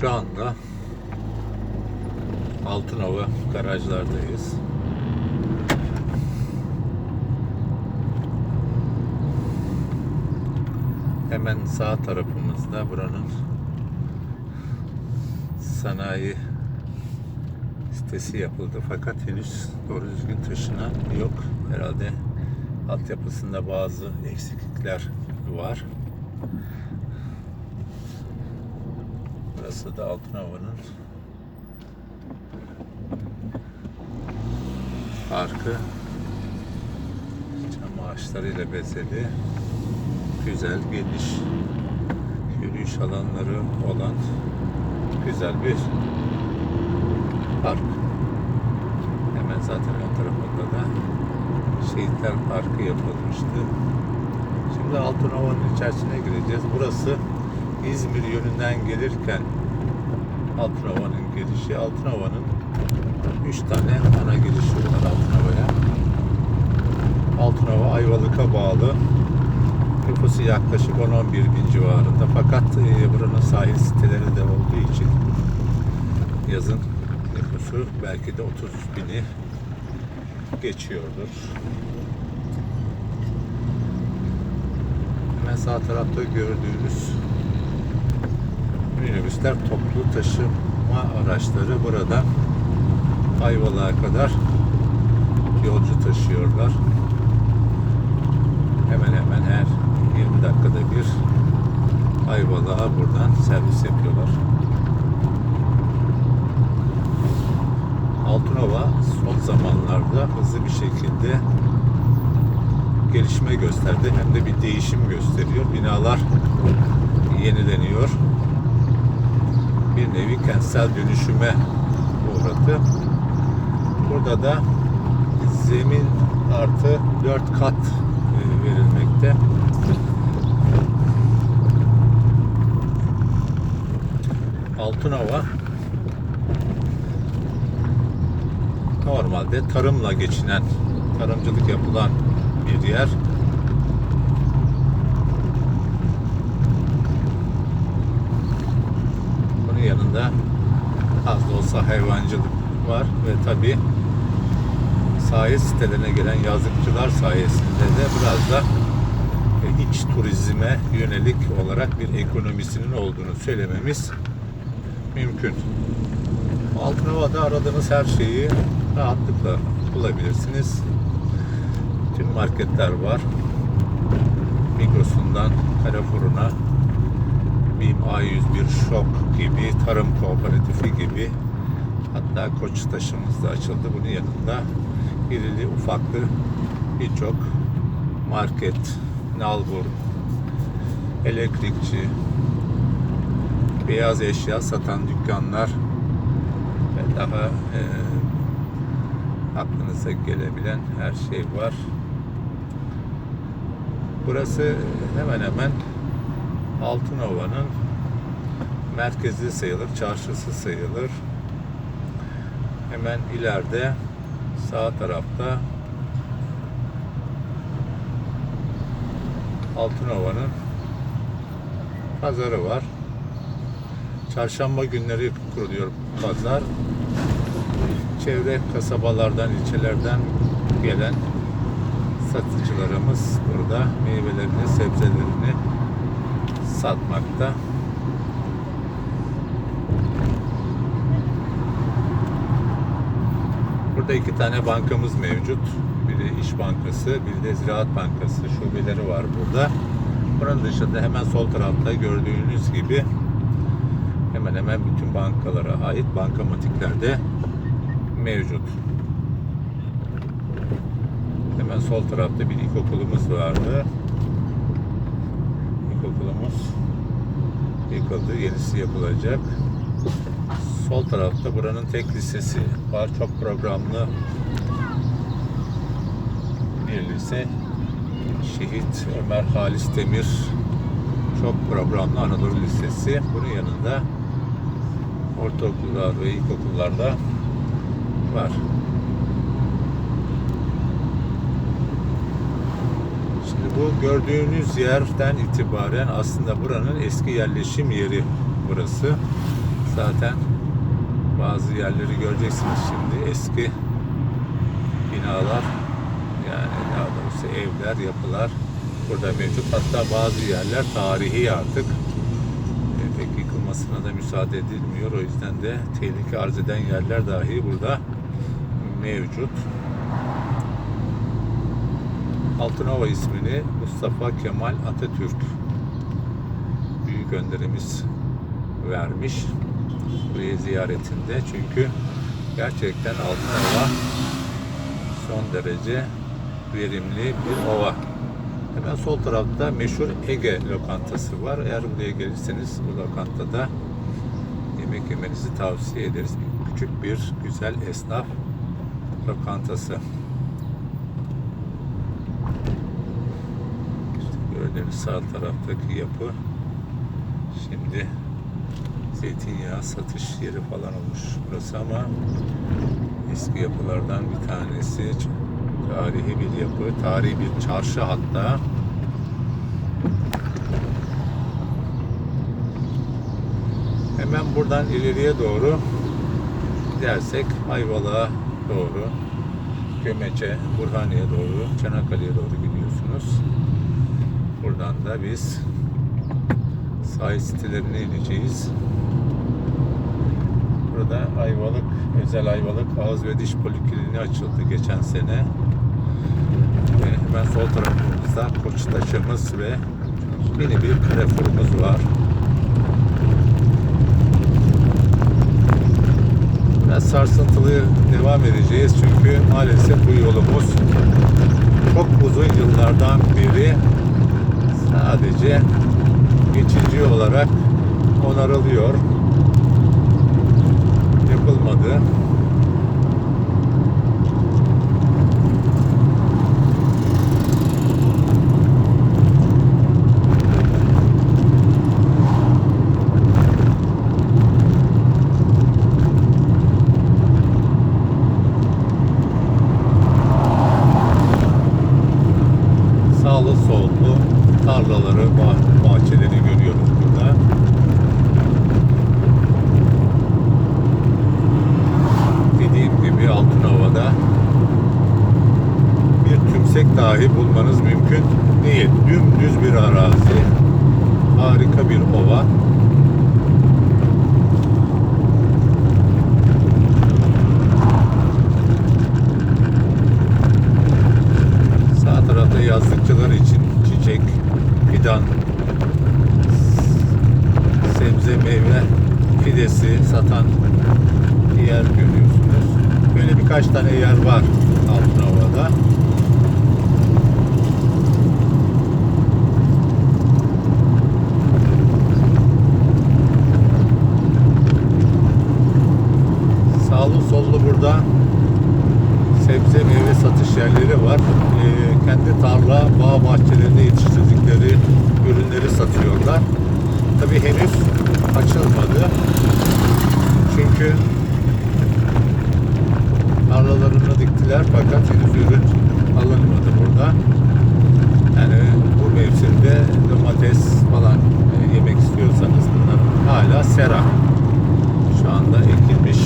Şu anda Altınova garajlardayız. Hemen sağ tarafımızda buranın sanayi sitesi yapıldı fakat henüz doğru düzgün taşınan yok. Herhalde altyapısında bazı eksiklikler var. Burası da Altınova'nın parkı. Çam ağaçlarıyla bezeli. Güzel, geniş yürüyüş alanları olan güzel bir park. Hemen zaten o tarafında da Şehitler Parkı yapılmıştı. Şimdi Altınova'nın içerisine gireceğiz. Burası İzmir yönünden gelirken Altınova'nın girişi. Altınova'nın 3 tane ana girişi var Altınova'ya. Altınova Ayvalık'a bağlı. Nüfusu yaklaşık 10-11 bin civarında. Fakat e, buranın sahil siteleri de olduğu için yazın nüfusu belki de 30 bini geçiyordur. Hemen sağ tarafta gördüğünüz minibüsler toplu taşıma araçları burada Ayvalık'a kadar yolcu taşıyorlar. Hemen hemen her 20 dakikada bir Ayvalık'a buradan servis yapıyorlar. Altınova son zamanlarda hızlı bir şekilde gelişme gösterdi. Hem de bir değişim gösteriyor. Binalar yenileniyor. Bir nevi kentsel dönüşüme uğradı. Burada da zemin artı 4 kat e, verilmekte. Altınova normalde tarımla geçinen, tarımcılık yapılan bir yer. Yanında az da olsa hayvancılık var ve tabi sahil sitelerine gelen yazlıkçılar sayesinde de biraz da e, iç turizme yönelik olarak bir ekonomisinin olduğunu söylememiz mümkün. Altınova'da aradığınız her şeyi rahatlıkla bulabilirsiniz. Tüm marketler var. Migros'undan Carrefour'una BİM A101 Şok gibi, Tarım Kooperatifi gibi hatta Koç taşımız da açıldı. Bunun yanında irili ufaklı birçok market, nalbur, elektrikçi, beyaz eşya satan dükkanlar ve daha e, aklınıza gelebilen her şey var. Burası hemen hemen Altınova'nın merkezi sayılır, çarşısı sayılır. Hemen ileride sağ tarafta Altınova'nın pazarı var. Çarşamba günleri kuruluyor pazar. Çevre kasabalardan, ilçelerden gelen satıcılarımız burada meyvelerini, sebzelerini satmakta. Burada iki tane bankamız mevcut. Biri İş Bankası, biri de Ziraat Bankası şubeleri var burada. Bunun dışında hemen sol tarafta gördüğünüz gibi hemen hemen bütün bankalara ait bankamatikler de mevcut. Hemen sol tarafta bir ilkokulumuz vardı. İlkokulumuz yıkıldı, yenisi yapılacak. Sol tarafta buranın tek lisesi var. Çok programlı bir lise. Şehit Ömer Halis Demir çok programlı Anadolu Lisesi. Bunun yanında ortaokullar ve ilkokullarda var. Şimdi bu gördüğünüz yerden itibaren aslında buranın eski yerleşim yeri burası. Zaten bazı yerleri göreceksiniz şimdi eski binalar yani daha doğrusu evler, yapılar burada mevcut. Hatta bazı yerler tarihi artık e, pek yıkılmasına da müsaade edilmiyor. O yüzden de tehlike arz eden yerler dahi burada mevcut. Altınova ismini Mustafa Kemal Atatürk büyük önderimiz vermiş buraya ziyaretinde. Çünkü gerçekten Altınova son derece verimli bir ova. Hemen sol tarafta meşhur Ege lokantası var. Eğer buraya gelirseniz bu lokantada yemek yemenizi tavsiye ederiz. Küçük bir güzel esnaf lokantası. Gördüğünüz sağ taraftaki yapı. Şimdi zeytinyağı satış yeri falan olmuş burası ama eski yapılardan bir tanesi. Tarihi bir yapı tarihi bir çarşı hatta. Hemen buradan ileriye doğru gidersek Ayvalık'a doğru Gömece, Burhaniye doğru Çanakkale'ye doğru gidiyorsunuz da biz sahil sitelerine ineceğiz. Burada Ayvalık, özel Ayvalık ağız ve diş polikliniği açıldı geçen sene. Ve hemen sol tarafımızda Koçtaşımız ve mini bir Carrefour'umuz var. Biraz sarsıntılı devam edeceğiz çünkü maalesef bu yolumuz çok uzun yıllardan beri sadece geçici olarak onarılıyor. Yapılmadı. Sağlı sollu tarlaları, bah- bahçeleri görüyoruz burada. Dediğim gibi Altınova'da bir tümsek dahi bulmanız mümkün değil. Dümdüz bir arazi. Harika bir ova. Sağ tarafta yazlıkçılar için çiçek, fidan, sebze, meyve fidesi satan bir yer görüyorsunuz. Böyle birkaç tane yer var Altınova'da. Sağlı sollu burada sebze meyve satış yerleri var. Ee, kendi tarla, bağ bahçelerinde yetiştirdikleri ürünleri satıyorlar. Tabi henüz açılmadı. Çünkü tarlalarını diktiler fakat henüz ürün alınmadı burada. Yani bu mevsimde domates falan e, yemek istiyorsanız bunlar hala sera. Şu anda ekilmiş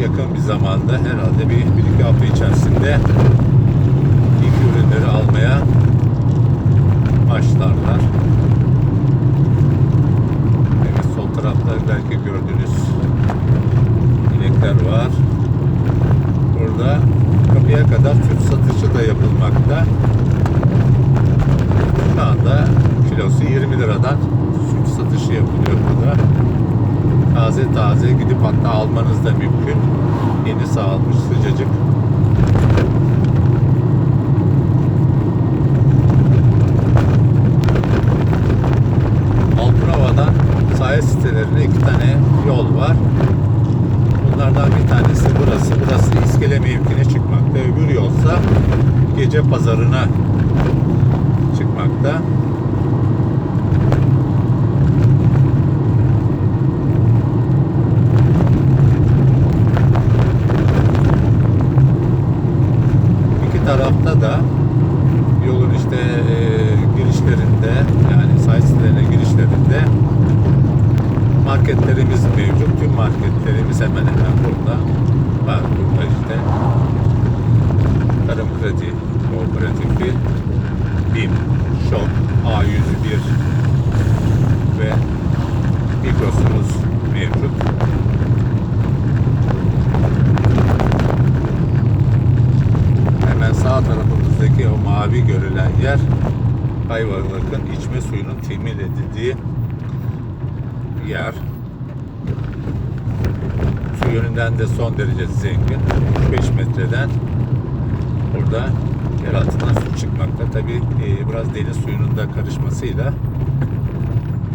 çok yakın bir zamanda herhalde bir, bir iki hafta içerisinde ilk ürünleri almaya başlarlar. Evet sol tarafta belki gördüğünüz inekler var. Burada kapıya kadar süt satışı da yapılmakta. Şu anda kilosu 20 liradan süt satışı yapılıyor burada taze taze gidip hatta almanız da mümkün. Yeni sağılmış sıcacık. Altınova'dan sahil sitelerine iki tane yol var. Bunlardan bir tanesi burası. Burası iskele mevkine çıkmakta. Öbür yolsa gece pazarına çıkmakta. dışında yolun işte e, girişlerinde yani sahil sitelerine girişlerinde marketlerimiz mevcut. Tüm marketlerimiz hemen hemen burada var. Burada işte Tarım Kredi Kooperatifi, BİM, ŞOP, A101 ve Migros'umuz mevcut. Sağ tarafımızdaki o mavi görülen yer Ayvalık'ın içme suyunun temin edildiği yer. Su yönünden de son derece zengin. 5 metreden burada yer altından su çıkmakta. Tabi biraz deniz suyunun da karışmasıyla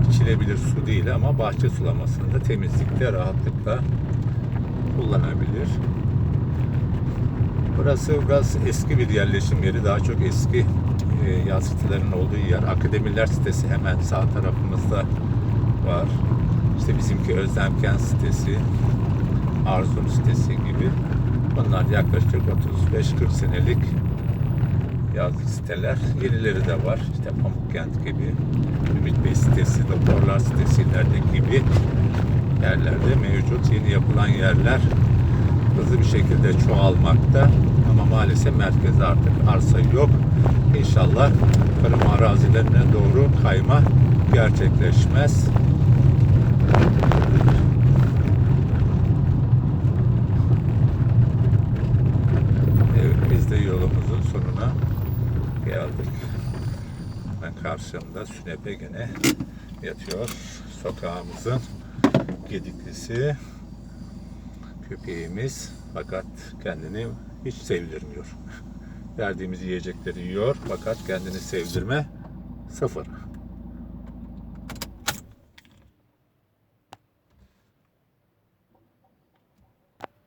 içilebilir su değil ama bahçe sulamasında temizlikte rahatlıkla kullanabilir. Burası biraz eski bir yerleşim yeri. Daha çok eski e, yaz sitelerinin olduğu yer. Akademiler sitesi hemen sağ tarafımızda var. İşte bizimki Özlemkent sitesi, Arzum sitesi gibi. Bunlar yaklaşık 35-40 senelik yazlık siteler. Yenileri de var. İşte Pamukkent gibi, Ümit Bey sitesi, Doktorlar sitesi gibi yerlerde mevcut. Yeni yapılan yerler hızlı bir şekilde çoğalmakta ama maalesef merkezde artık arsa yok. İnşallah tarım arazilerine doğru kayma gerçekleşmez. Evet, biz de yolumuzun sonuna geldik. Ben karşımda sünepe gene yatıyor. Sokağımızın gediklisi köpeğimiz fakat kendini hiç sevdirmiyor. Verdiğimiz yiyecekleri yiyor fakat kendini sevdirme sıfır.